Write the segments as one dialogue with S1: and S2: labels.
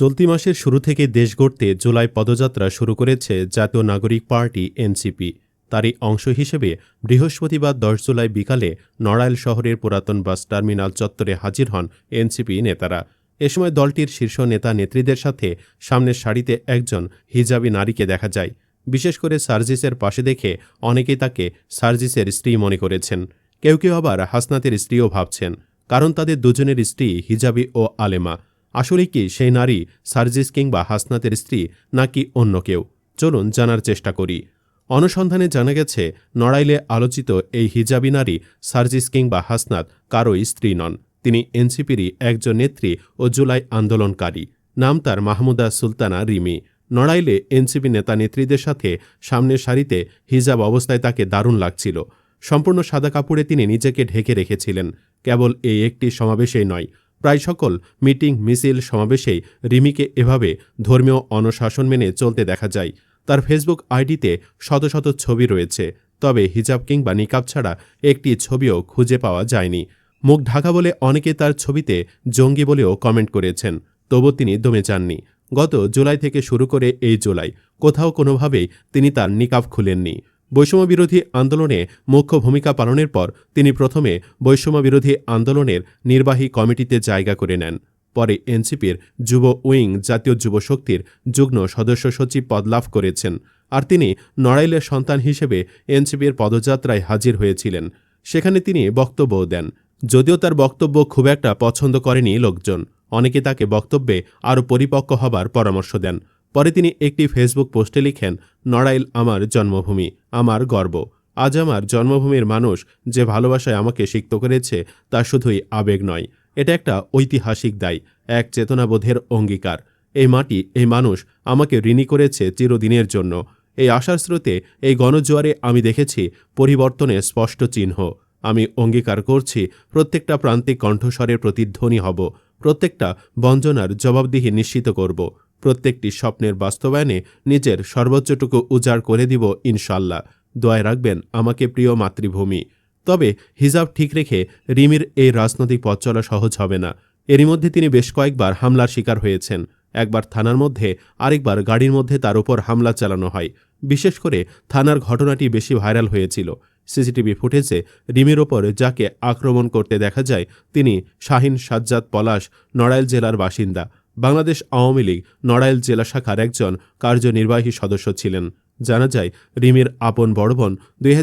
S1: চলতি মাসের শুরু থেকে দেশ গড়তে জুলাই পদযাত্রা শুরু করেছে জাতীয় নাগরিক পার্টি, এনসিপি। তারই অংশ হিসেবে বৃহস্পতিবার দশ জুলাই বিকালে নড়াইল শহরের পুরাতন বাস টার্মিনাল চত্বরে হাজির হন এনসিপি নেতারা। এ সময় দলটির শীর্ষ নেতা নেত্রীদের সাথে সামনের সারিতে একজন হিজাবি নারীকে দেখা যায়। বিশেষ করে সার্জিসের পাশে দেখে অনেকেই তাকে সার্জিসের স্ত্রী মনে করেছেন। কেউ কেউ আবার হাসনাতের স্ত্রীও ভাবছেন, কারণ তাদের দুজনের স্ত্রী হিজাবি ও আলেমা। আসলে কি সেই নারী সার্জিস কিংবা হাসনাতের স্ত্রী নাকি অন্য কেউ? চলুন জানার চেষ্টা করি। অনুসন্ধানে জানা গেছে, নড়াইলে আলোচিত এই হিজাবি নারী সার্জিস কিংবা হাসনাত কারোই স্ত্রী নন। তিনি এনসিপিরই একজন নেত্রী ও জুলাই আন্দোলনকারী। নাম তার মাহমুদা সুলতানা রিমি। নড়াইলে এনসিপি নেতা নেত্রীদের সাথে সামনের সারিতে হিজাব অবস্থায় তাকে দারুণ লাগছিল। সম্পূর্ণ সাদা কাপড়ে তিনি নিজেকে ঢেকে রেখেছিলেন। কেবল এই একটি সমাবেশেই নয় প্রায় সকল মিটিং, মিছিল সমাবেশেই রিমিকে এভাবে ধর্মীয় অনুশাসন মেনে চলতে দেখা যায়। তার ফেসবুক আইডিতে শত শত ছবি রয়েছে, তবে হিজাব কিংবা নিকাব ছাড়া একটি ছবিও খুঁজে পাওয়া যায়নি। মুখ ঢাকা বলে অনেকে তার ছবিতে জঙ্গি বলেও কমেন্ট করেছেন, তবু তিনি দমে যাননি। গত জুলাই থেকে শুরু করে এই জুলাই, কোথাও কোনোভাবেই তিনি তার নিকাব খুলেননি। বৈষম্য বিরোধী আন্দোলনে মুখ্য ভূমিকা পালনের পর তিনি প্রথমে বৈষম্য বিরোধী আন্দোলনের নির্বাহী কমিটিতে জায়গা করে নেন। পরে এনসিপির যুব উইং জাতীয় যুব শক্তির যুগ্ম সদস্য সচিব পদ লাভ করেছেন আর তিনি নড়াইলের সন্তান হিসেবে এনসিপির পদযাত্রায় হাজির হয়েছিলেন। সেখানে তিনি বক্তব্য দেন, যদিও তার বক্তব্য খুব একটা পছন্দ করেনি লোকজন, অনেকে তাকে বক্তব্যে আরও পরিপক্ক হবার পরামর্শ দেন। পরে তিনি একটি ফেসবুক পোস্টে লিখেন, নড়াইল আমার জন্মভূমি, আমার গর্ব। আজ আমার জন্মভূমির মানুষ যে ভালোবাসায় আমাকে সিক্ত করেছে, তা শুধুই আবেগ নয়। এটা একটা ঐতিহাসিক দায়, এক চেতনাবোধের অঙ্গীকার। এই মাটি, এই মানুষ আমাকে ঋণী করেছে চিরদিনের জন্য। এই আশার স্রোতে, এই গণজোয়ারে আমি দেখেছি পরিবর্তনের স্পষ্ট চিহ্ন। আমি অঙ্গীকার করছি প্রত্যেকটা প্রান্তিক কণ্ঠস্বরের প্রতিধ্বনি হব, প্রত্যেকটা বঞ্জনার জবাবদিহি নিশ্চিত করব। প্রত্যেকটি স্বপ্নের বাস্তবায়নে নিজের সর্বোচ্চটুকু উজাড় করে দিব, ইনশাল্লাহ। দোয়ায় রাখবেন, আমাকে প্রিয় মাতৃভূমি। তবে হিজাব ঠিক রেখে রিমির এই রাজনৈতিক পথ চলা সহজ হবে না। এরই মধ্যে তিনি বেশ কয়েকবার হামলার শিকার হয়েছেন। একবার থানার মধ্যে, আরেকবার গাড়ির মধ্যে তার উপর হামলা চালানো হয়। বিশেষ করে থানার ঘটনাটি বেশি ভাইরাল হয়েছিল। সিসিটিভি ফুটেজে রিমির ওপর যাকে আক্রমণ করতে দেখা যায়, তিনি শাহিন সাজ্জাদ পলাশ, নড়াইল জেলার বাসিন্দা। বাংলাদেশ আওয়ামী লীগ নড়াইল জেলা শাখার একজন কার্যনির্বাহী সদস্য ছিলেন। জানা যায়, রিমির আপন বড়বোন দুই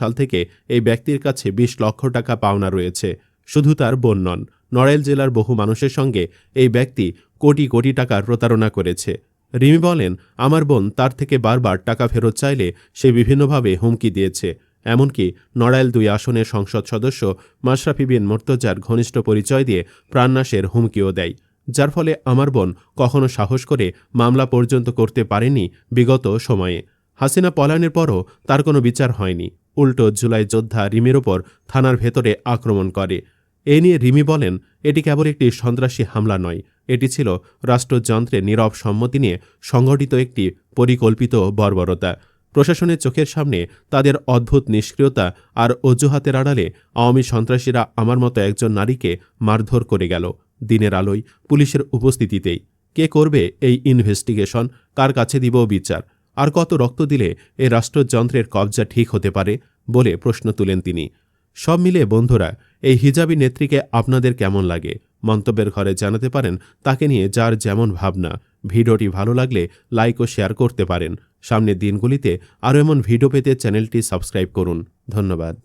S1: সাল থেকে এই ব্যক্তির কাছে ২০ লক্ষ টাকা পাওনা রয়েছে। শুধু তার বোন নন, নড়াইল জেলার বহু মানুষের সঙ্গে এই ব্যক্তি কোটি কোটি টাকার প্রতারণা করেছে। রিমি বলেন, আমার বোন তার থেকে বারবার টাকা ফেরত চাইলে সে বিভিন্নভাবে হুমকি দিয়েছে। এমনকি নড়াইল দুই আসনের সংসদ সদস্য মাশরাফি বিন মোর্তজার ঘনিষ্ঠ পরিচয় দিয়ে প্রাণনাশের হুমকিও দেয়। যার ফলে আমার বোন কখনো সাহস করে মামলা পর্যন্ত করতে পারেনি বিগত সময়ে। হাসিনা পলায়নের পরও তার কোনো বিচার হয়নি। উল্টো জুলাই যোদ্ধা রিমির ওপর থানার ভেতরে আক্রমণ করে। এ নিয়ে রিমি বলেন, এটি কেবল একটি সন্ত্রাসী হামলা নয়। এটি ছিল রাষ্ট্রযন্ত্রে নীরব সম্মতি নিয়ে সংগঠিত একটি পরিকল্পিত বর্বরতা। প্রশাসনের চোখের সামনে তাদের অদ্ভুত নিষ্ক্রিয়তা আর অজুহাতের আড়ালে আওয়ামী সন্ত্রাসীরা আমার মতো একজন নারীকে মারধর করে গেল। দিনের আলোয় পুলিশের উপস্থিতিতেই। কে করবে এই ইনভেস্টিগেশন? কার কাছে দিব বিচার? আর কত রক্ত দিলে এ রাষ্ট্রযন্ত্রের কবজা ঠিক হতে পারে? বলে প্রশ্ন তুলেন তিনি। সব মিলে বন্ধুরা, এই হিজাবি নেত্রীকে আপনাদের কেমন লাগে? মন্তব্যের ঘরে জানাতে পারেন তাকে নিয়ে যার যেমন ভাবনা। ভিডিওটি ভালো লাগলে লাইক ও শেয়ার করতে পারেন। সামনের দিনগুলিতে আরও এমন ভিডিও পেতে চ্যানেলটি সাবস্ক্রাইব করুন। ধন্যবাদ।